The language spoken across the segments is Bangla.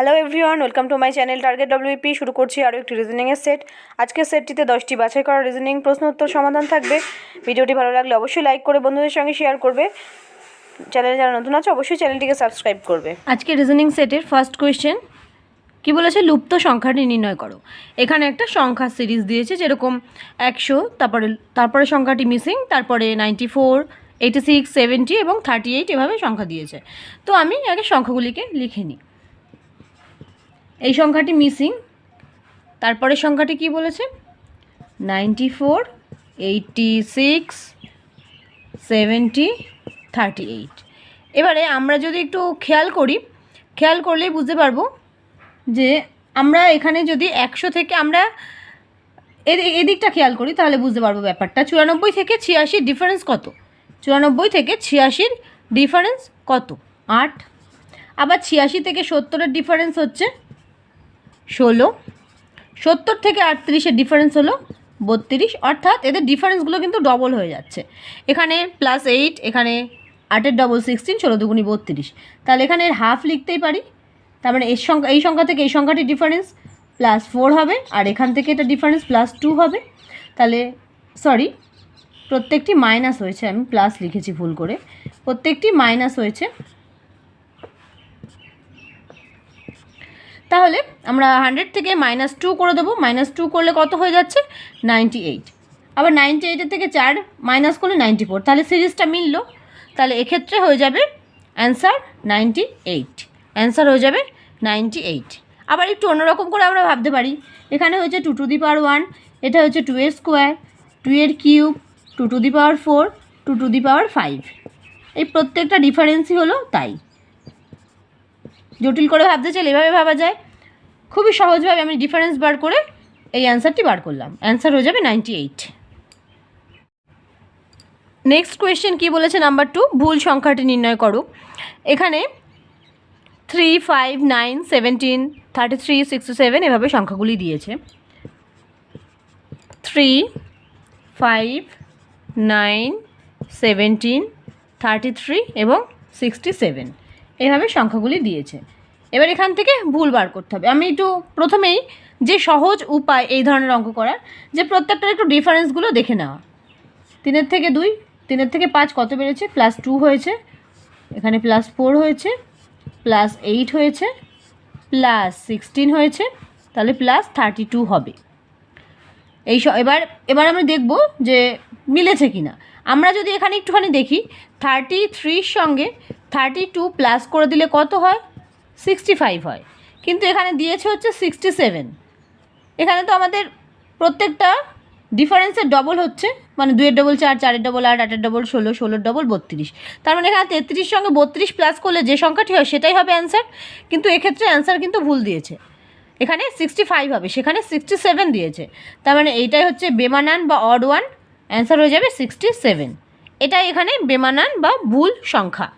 Hello everyone welcome to my channel target WP শুরু করছি আরও একটি রিজনিংয়ের সেট আজকের সেটটিতে দশটি বাছাই করা রিজনিং প্রশ্ন উত্তর সমাধান থাকবে। ভিডিওটি ভালো লাগলে অবশ্যই লাইক করে বন্ধুদের সঙ্গে শেয়ার করবে। চ্যানেলে যারা নতুন আছে, অবশ্যই চ্যানেলটিকে সাবস্ক্রাইব করবে। আজকে রিজনিং সেটের ফার্স্ট কোয়েশ্চেন কি বলেছে? লুপ্ত সংখ্যাটি নির্ণয় করো। এখানে একটা সংখ্যা সিরিজ দিয়েছে, যেরকম একশো, তারপরে তারপরে সংখ্যাটি মিসিং তারপরে ninety four eighty six seventy এবং থার্টি এইট এভাবে সংখ্যা দিয়েছে। তো আমি আগে সংখ্যাগুলিকে লিখে নিই। এই সংখ্যাটি মিসিং। তারপরে সংখ্যাটি কি বলেছে? Ninety four, eighty six, seventy, thirty eight. এবারে আমরা যদি একটু খেয়াল করি, খেয়াল করলেই বুঝতে পারব যে আমরা এখানে যদি একশো থেকে আমরা এদি- এদিকটা খেয়াল করি, তাহলে বুঝতে পারব ব্যাপারটা। চুরানব্বই থেকে ছিয়াশির ডিফারেন্স কত? চুরানব্বই থেকে ছিয়াশির ডিফারেন্স কত? আট। আবার ছিয়াশি থেকে সত্তরের ডিফারেন্স হচ্ছে ষোলো, সত্তর থেকে আটত্রিশের ডিফারেন্স হলো বত্রিশ, অর্থাৎ এদের ডিফারেন্সগুলো কিন্তু ডবল হয়ে যাচ্ছে। এখানে প্লাস এইট এখানে আটের ডবল সিক্সটিন ষোলো দুগুনি বত্রিশ। তাহলে এখানে হাফ লিখতেই পারি। তার মানে এর সংখ্যা, এই সংখ্যা থেকে এই সংখ্যাটির ডিফারেন্স প্লাস ফোর হবে, আর এখান থেকে এটা ডিফারেন্স প্লাস টু হবে। তাহলে সরি প্রত্যেকটি মাইনাস হয়েছে, আমি প্লাস লিখেছি ভুল করে। প্রত্যেকটি মাইনাস হয়েছে তাহলে আমরা হান্ড্রেড থেকে মাইনাস টু করে দেবো। মাইনাস টু করলে কত হয়ে যাচ্ছে? নাইনটি এইট আবার নাইনটি এইটের থেকে চার মাইনাস করলে নাইনটি ফোর তাহলে সিরিজটা মিললো। তাহলে এক্ষেত্রে হয়ে যাবে অ্যান্সার নাইনটি এইট অ্যান্সার হয়ে যাবে নাইনটি এইট আবার একটু অন্যরকম করে আমরা ভাবতে পারি। এখানে হয়েছে two to the power one এটা হচ্ছে টু এর স্কোয়ার টু এর cube two to the power four two to the power five এই প্রত্যেকটা ডিফারেন্সই হলো তাই। জটিল করে ভাবতে চাইলে এভাবে ভাবা যায়। খুবই সহজভাবে আমি ডিফারেন্স বার করে এই অ্যান্সারটি বার করলাম। অ্যান্সার হয়ে যাবে নাইনটি এইট নেক্সট কোয়েশ্চেন কী বলেছে? নাম্বার টু ভুল সংখ্যাটি নির্ণয় করো। এখানে three five nine seventeen thirty three sixty seven এভাবে সংখ্যাগুলি দিয়েছে। Three five nine seventeen thirty three এবং সিক্সটি সেভেন এভাবে সংখ্যাগুলি দিয়েছে। এবার এখান থেকে ভুল বার করতে হবে। আমি একটু প্রথমেই যে সহজ উপায় এই ধরনের অঙ্ক করার, যে প্রত্যেকটার একটু ডিফারেন্সগুলো দেখে নেওয়া। তিনের থেকে দুই, তিনের থেকে পাঁচ কত বেড়েছে? প্লাস টু হয়েছে। এখানে প্লাস ফোর হয়েছে প্লাস এইট হয়েছে প্লাস সিক্সটিন হয়েছে, তাহলে প্লাস থার্টি টু হবে। এই এবার এবার আমরা দেখব যে মিলেছে কি না আমরা যদি এখানে একটুখানি দেখি থার্টি থ্রির সঙ্গে থার্টি টু প্লাস করে দিলে কত হয়? সিক্সটি ফাইভ হয়। কিন্তু এখানে দিয়েছে হচ্ছে সিক্সটি সেভেন। এখানে তো আমাদের প্রত্যেকটা ডিফারেন্সের ডবল হচ্ছে। মানে দুয়ের ডবল চার, চারের ডবল আট, আটের ডবল ষোলো, ষোলোর ডবল বত্রিশ। তার মানে এখানে তেত্রিশ সঙ্গে বত্রিশ প্লাস করলে যে সংখ্যাটি হয় সেটাই হবে অ্যান্সার কিন্তু এক্ষেত্রে অ্যান্সার কিন্তু ভুল দিয়েছে। এখানে সিক্সটি ফাইভ হবে, সেখানে সিক্সটি সেভেন দিয়েছে। তার মানে এইটাই হচ্ছে বেমানান বা অড ওয়ান অ্যান্সার হয়ে যাবে সিক্সটি সেভেন। এটাই এখানে বেমানান বা ভুল সংখ্যা।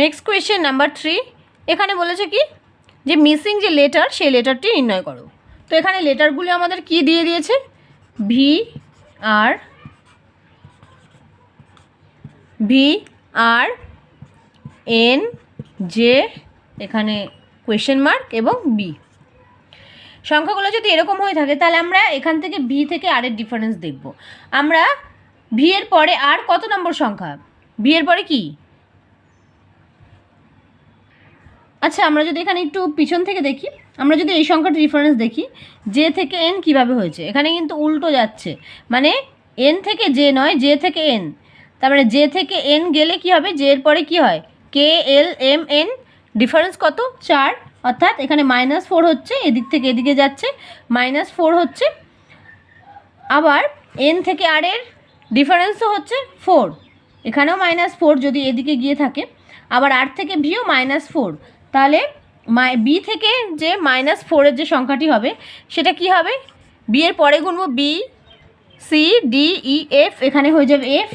নেক্সট কোয়েশ্চেন নাম্বার থ্রি এখানে বলেছে কি? যে মিসিং যে লেটার সেই লেটারটি নির্ণয় করো। তো এখানে লেটারগুলি আমাদের কি দিয়ে দিয়েছে? V R V R N J এখানে কোয়েশ্চেন মার্ক এবং বি সংখ্যাগুলো যদি এরকম হয়ে থাকে, তাহলে আমরা এখান থেকে ভি থেকে আর এর ডিফারেন্স দেখব। আমরা ভি এর পরে আর কত নম্বর সংখ্যা? ভি এর পরে কি? আচ্ছা আমরা যদি এখানে একটু পিছন থেকে দেখি, আমরা যদি এই সংখ্যাটি ডিফারেন্স দেখি জে থেকে এন কীভাবে হয়েছে? এখানে কিন্তু উল্টো যাচ্ছে। মানে এন থেকে জে নয় জে থেকে এন তার মানে জে থেকে এন গেলে কি হবে? জে এর পরে কি হয়? K L M N difference কত? চার। অর্থাৎ এখানে মাইনাস ফোর হচ্ছে, এদিক থেকে এদিকে যাচ্ছে মাইনাস ফোর হচ্ছে। আবার এন থেকে আর এর ডিফারেন্সও হচ্ছে ফোর এখানেও মাইনাস ফোর যদি এদিকে গিয়ে থাকে। আবার আর থেকে ভিও মাইনাস ফোর তাহলে বি থেকে যে মাইনাস ফোরের যে সংখ্যাটি হবে, সেটা কি হবে? বি এর পরে গুনবো B C D E F এখানে হয়ে যাবে এফ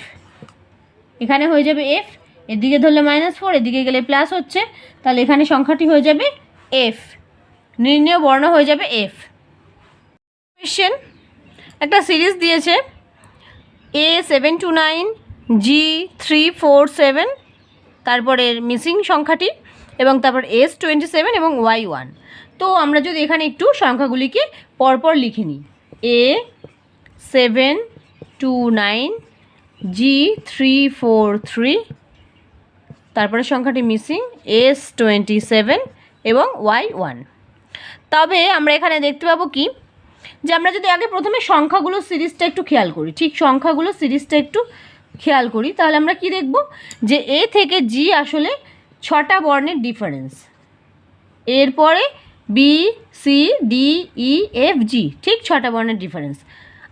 এখানে হয়ে যাবে এফ এদিকে ধরলে মাইনাস ফোর এদিকে গেলে প্লাস হচ্ছে, তাহলে এখানে সংখ্যাটি হয়ে যাবে এফ নির্ণয় বর্ণ হয়ে যাবে এফ কোয়েশ্চেন একটা সিরিজ দিয়েছে A seven two nine G three four seven তারপরে মিসিং সংখ্যাটি এবং তারপর এস টোয়েন্টি সেভেন এবং ওয়াই ওয়ান তো আমরা যদি এখানে একটু সংখ্যাগুলিকে পরপর লিখে নিই। A seven two nine G three four three তারপরে সংখ্যাটি মিসিং এস টোয়েন্টি সেভেন এবং ওয়াই ওয়ান তবে আমরা এখানে দেখতে পাবো কি? যে আমরা যদি আগে প্রথমে সংখ্যাগুলো সিরিজটা একটু খেয়াল করি, ঠিক সংখ্যাগুলো সিরিজটা একটু খেয়াল করি, তাহলে আমরা কি দেখব? যে এ থেকে জি আসলে ছটা বর্ণের ডিফারেন্স এরপরে B C D E F G ঠিক ছটা বর্ণের ডিফারেন্স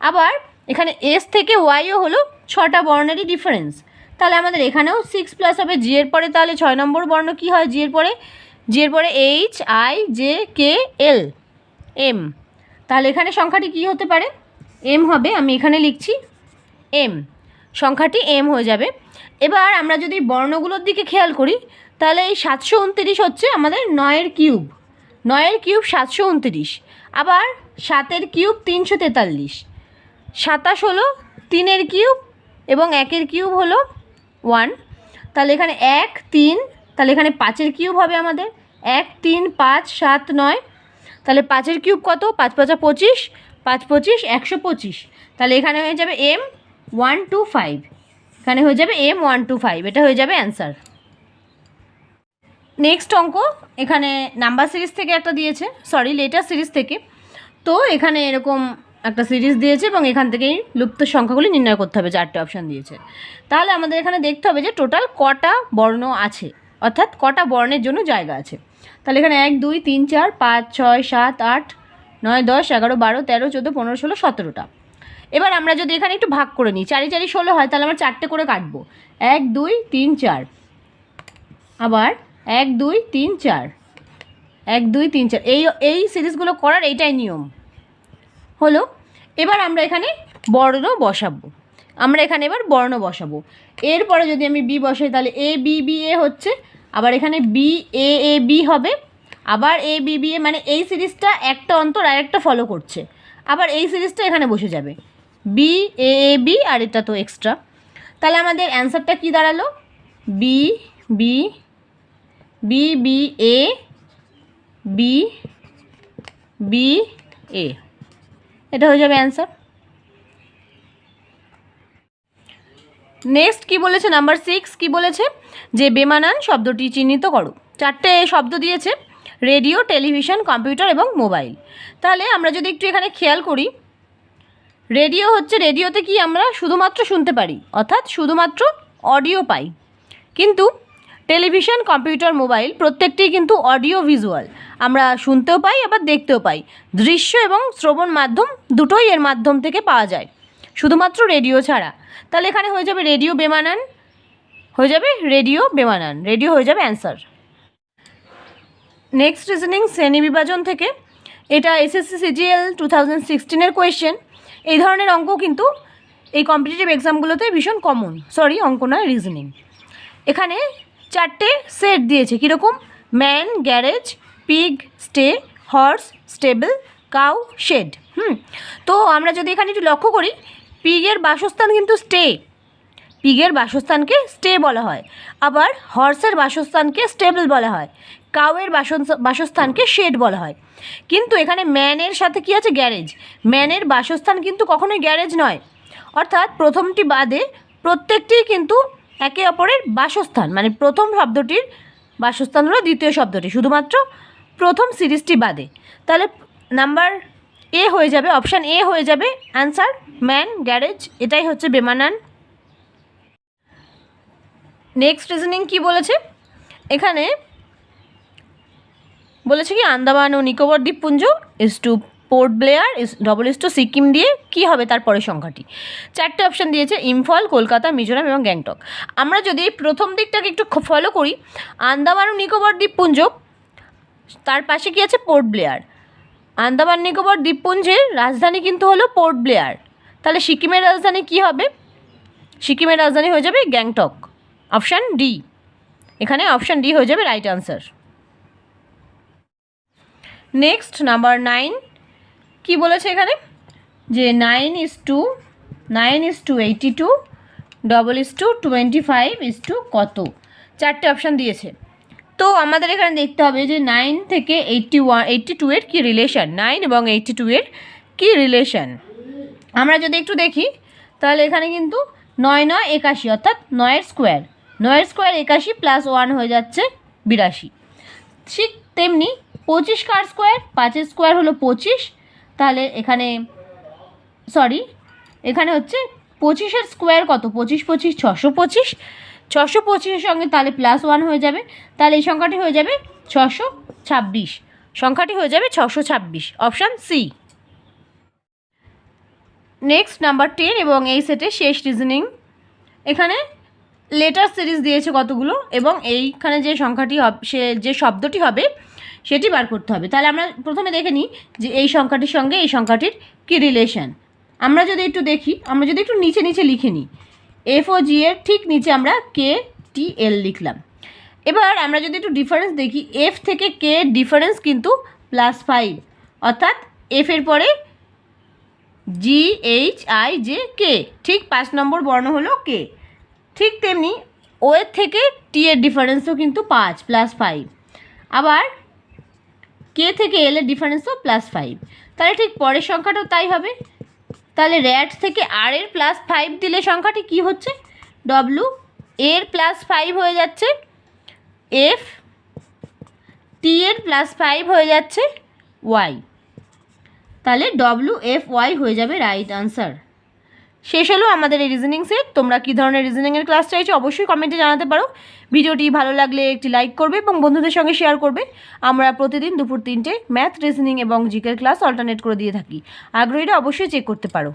আবার এখানে এস থেকে ওয়াইও হলো ছটা বর্ণেরই ডিফারেন্স তাহলে আমাদের এখানেও সিক্স প্লাস হবে। জি এর পরে তাহলে ছয় নম্বর বর্ণ কি হয়? জি এর পরে জি এর পরে H I J K L M তাহলে এখানে সংখ্যাটি কি হতে পারে? এম হবে, আমি এখানে লিখছি এম সংখ্যাটি এম হয়ে যাবে। এবার আমরা যদি বর্ণগুলোর দিকে খেয়াল করি, তাহলে এই সাতশো উনতিরিশ হচ্ছে আমাদের নয়ের কিউব। নয়ের কিউব সাতশো উনতিরিশ, আবার সাতের কিউব তিনশো তেতাল্লিশ। সাতাশ হলো তিনের কিউব এবং একের কিউব হলো ওয়ান। তাহলে এখানে এক, তিন, তাহলে এখানে পাঁচের কিউব হবে আমাদের। এক, তিন, পাঁচ, সাত, নয়। তাহলে পাঁচের কিউব কত? পাঁচ পাঁচা পঁচিশ, পাঁচ পঁচিশ, একশো পঁচিশ। তাহলে এখানে হয়ে যাবে এম ওয়ান টু ফাইভ এখানে হয়ে যাবে এম ওয়ান টু ফাইভ এটা হয়ে যাবে অ্যান্সার নেক্সট অঙ্ক, এখানে নাম্বার সিরিজ থেকে একটা দিয়েছে। সরি লেটার সিরিজ থেকে। তো এখানে এরকম একটা সিরিজ দিয়েছে এবং এখান থেকেই লুপ্ত সংখ্যাগুলি নির্ণয় করতে হবে, চারটে অপশান দিয়েছে। তাহলে আমাদের এখানে দেখতে হবে যে টোটাল কটা বর্ণ আছে, অর্থাৎ কটা বর্ণের জন্য জায়গা আছে। তাহলে এখানে এক, দুই, তিন, চার, পাঁচ, ছয়, সাত, আট, নয়, দশ, এগারো, বারো, তেরো, চোদ্দ, পনেরো, ষোলো, সতেরোটা। এবার আমরা যদি এখানে একটু ভাগ করে নিই, চারি চারি ষোলো হয়, তাহলে আমরা চারটে করে কাটবো। এক, দুই, তিন, চার। আবার এক, দুই, তিন, চার। এক, দুই, তিন, চার। এই এই সিরিজগুলো করার এইটাই নিয়ম। হলো, এবার আমরা এখানে বর্ণ বসাবো। আমরা এখানে এবার বর্ণ বসাবো। এরপরে যদি আমি বি বসাই, তাহলে এ বি বি এ হচ্ছে, আবার এখানে বি এ এ বি হবে। আবার এ বি বি এ মানে এই সিরিজটা একটা অন্তর আর একটা ফলো করছে। আবার এই সিরিজটা এখানে বসে যাবে। বি এ এ বি আর এটা তো এক্সট্রা তাহলে আমাদের অ্যান্সারটা কি দাঁড়াল? B B B B A B B A এটা হয়ে যাবে অ্যান্সার নেক্সট কি বলেছে? নাম্বার সিক্স কি বলেছে? যে বেমানান শব্দটি চিহ্নিত করো। চারটে শব্দ দিয়েছে। রেডিও, টেলিভিশন, কম্পিউটার এবং মোবাইল। তাহলে আমরা যদি একটু এখানে খেয়াল করি রেডিও হচ্ছে রেডিওতে কি আমরা শুধুমাত্র শুনতে পারি, অর্থাৎ শুধুমাত্র অডিও পাই। কিন্তু টেলিভিশন, কম্পিউটার, মোবাইল প্রত্যেকটি কিন্তু অডিও ভিজুয়াল। আমরা শুনতেও পাই, আবার দেখতেও পাই। দৃশ্য এবং শ্রবণ মাধ্যম দুটোই এর মাধ্যম থেকে পাওয়া যায়, শুধুমাত্র রেডিও ছাড়া। তাহলে এখানে হয়ে যাবে রেডিও বেমানান, হয়ে যাবে রেডিও বেমানান, রেডিও হয়ে যাবে অ্যান্সার। নেক্সট রিজনিং শ্রেণি বিভাজন থেকে, এটা এসএসসি সিজিএল টু থাউজেন্ড সিক্সটিনের কোয়েশ্চেন। এই ধরনের অঙ্ক কিন্তু এই কম্পিটিটিভ এক্সামগুলোতে ভীষণ কমন সরি অঙ্ক নয় রিজনিং এখানে চারটে সেট দিয়েছে। কীরকম? Man garage pig sty horse stable cow shed হুম? তো আমরা যদি এখানে একটু লক্ষ্য করি পিগের বাসস্থান কিন্তু স্টে পিগের বাসস্থানকে স্টে বলা হয়। আবার হর্সের বাসস্থানকে স্টেবল বলা হয়। কাউয়ের বাসন- বাসস্থানকে শেড বলা হয়। কিন্তু এখানে ম্যানের সাথে কি আছে? গ্যারেজ। ম্যানের বাসস্থান কিন্তু কখনোই গ্যারেজ নয়। অর্থাৎ প্রথমটি বাদে প্রত্যেকটি কিন্তু একে অপরের বাসস্থান। মানে প্রথম শব্দটির বাসস্থান হলো দ্বিতীয় শব্দটি। শুধুমাত্র প্রথম সিরিজটি বাদে। তাহলে নাম্বার এ হয়ে যাবে, অপশান এ হয়ে যাবে। অ্যান্সার, ম্যান, গ্যারেজ, এটাই হচ্ছে বেমানান। নেক্সট রিজনিং কি বলেছে? এখানে বলেছে কি, আন্দামান ও নিকোবর দ্বীপপুঞ্জ is to Port Blair is double is to Sikkim দিয়ে কি হবে তার পরের সংখ্যাটি। চারটে অপশান দিয়েছে, ইম্ফল, কলকাতা, মিজোরাম এবং গ্যাংটক। আমরা যদি এই প্রথম দিকটাকে একটু ফলো করি, আন্দামান ও নিকোবর দ্বীপপুঞ্জ, তার পাশে কি আছে? পোর্ট ব্লেয়ার আন্দামান নিকোবর দ্বীপপুঞ্জের রাজধানী কিন্তু হলো পোর্ট ব্লেয়ার তাহলে সিকিমের রাজধানী কি হবে? সিকিমের রাজধানী হয়ে যাবে গ্যাংটক। অপশান ডি এখানে অপশান ডি হয়ে যাবে right answer next number nine কি বলেছে এখানে? যে nine is to nine is to eighty two double is to twenty five is to কত? চারটে অপশান দিয়েছে। তো আমাদের এখানে দেখতে হবে যে নাইন থেকে এইটটি ওয়ান এইটটি টু এর কী রিলেশন নাইন এবং এইটটি টু এর কী রিলেশন আমরা যদি একটু দেখি, তাহলে এখানে কিন্তু নয় নয় একাশি, অর্থাৎ নয়ের স্কোয়ার নয়ের স্কোয়ার একাশি প্লাস ওয়ান হয়ে যাচ্ছে বিরাশি। ঠিক তেমনি পঁচিশ কার স্কোয়ার? পাঁচের স্কোয়ার হলো পঁচিশ। তাহলে এখানে সরি এখানে হচ্ছে পঁচিশের স্কোয়ার কত? পঁচিশ পঁচিশ, ছশো পঁচিশ। ছশো পঁচিশের সঙ্গে তাহলে প্লাস ওয়ান হয়ে যাবে। তাহলে এই সংখ্যাটি হয়ে যাবে ছশো ছাব্বিশ। সংখ্যাটি হয়ে যাবে ছশো ছাব্বিশ। Option C next number ten এবং এই সেটের শেষ রিজনিং এখানে লেটার সিরিজ দিয়েছে কতগুলো? এবং এইখানে যে সংখ্যাটি হবে, সে, যে শব্দটি হবে সেটি বার করতে হবে। তাহলে আমরা প্রথমে দেখে নিই যে এই সংখ্যাটির সঙ্গে এই সংখ্যাটির কী রিলেশন আমরা যদি একটু দেখি, আমরা যদি একটু নিচে নিচে লিখে নিই। এফ ও জি এর ঠিক নিচে আমরা কে টি এল লিখলাম। এবার আমরা যদি একটু ডিফারেন্স দেখি এফ থেকে কে ডিফারেন্স কিন্তু প্লাস ফাইভ অর্থাৎ এফ এর পরে G H I J K ঠিক পাঁচ নম্বর বর্ণ হলো কে ঠিক তেমনি ও এর থেকে টি এর ডিফারেন্সও কিন্তু পাঁচ প্লাস ফাইভ আবার কে থেকে এল এর ডিফারেন্সও প্লাস ফাইভ তাহলে ঠিক পরের সংখ্যাটাও তাই হবে। তাহলে র্যাট থেকে আর এর প্লাস ফাইভ দিলে সংখ্যাটি কি হচ্ছে? ডব্লু এর প্লাস ফাইভ হয়ে যাচ্ছে। এফ টি এর প্লাস ফাইভ হয়ে যাচ্ছে। ওয়াই তাহলে ডব্লু এফ ওয়াই হয়ে যাবে রাইট আনসার শেষ হলো আমাদের এই রিজনিং সেট তোমরা কী ধরনের রিজনিংয়ের ক্লাস চাইছো অবশ্যই কমেন্টে জানাতে পারো। ভিডিওটি ভালো লাগলে একটি লাইক করবে এবং বন্ধুদের সঙ্গে শেয়ার করবে। আমরা প্রতিদিন দুপুর তিনটে ম্যাথ রিজনিং এবং জিকের ক্লাস অল্টারনেট করে দিয়ে থাকি। আগ্রহীরা অবশ্যই চেক করতে পারো।